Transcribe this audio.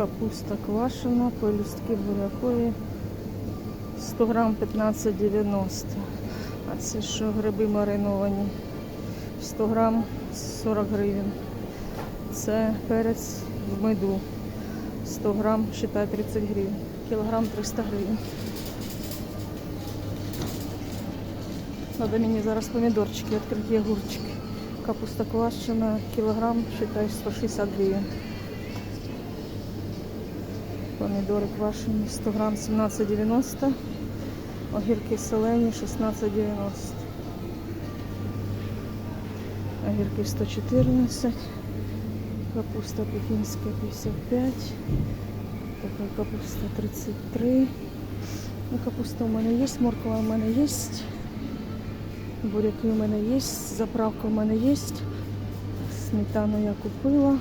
Капуста квашена, пелюстки бурякові. 100 грам 15,90. А це що гриби мариновані. 100 грам 40 гривень. Це перець в меду. 100 грам, считай, 30 гривень. Кілограм 300 гривень. Надо мені зараз помідорчики, відкриті огурчики. Капуста квашена, кілограм, считай, 160 гривень. Помідори квашені 100 грам 17,90. Огірки солені 16,90. Огірки 114. Капуста пекінська 55. Така капуста 33. Ну, капуста у мене є, морква у мене є. Буряки у мене є, заправка у мене є. Сметану я купила.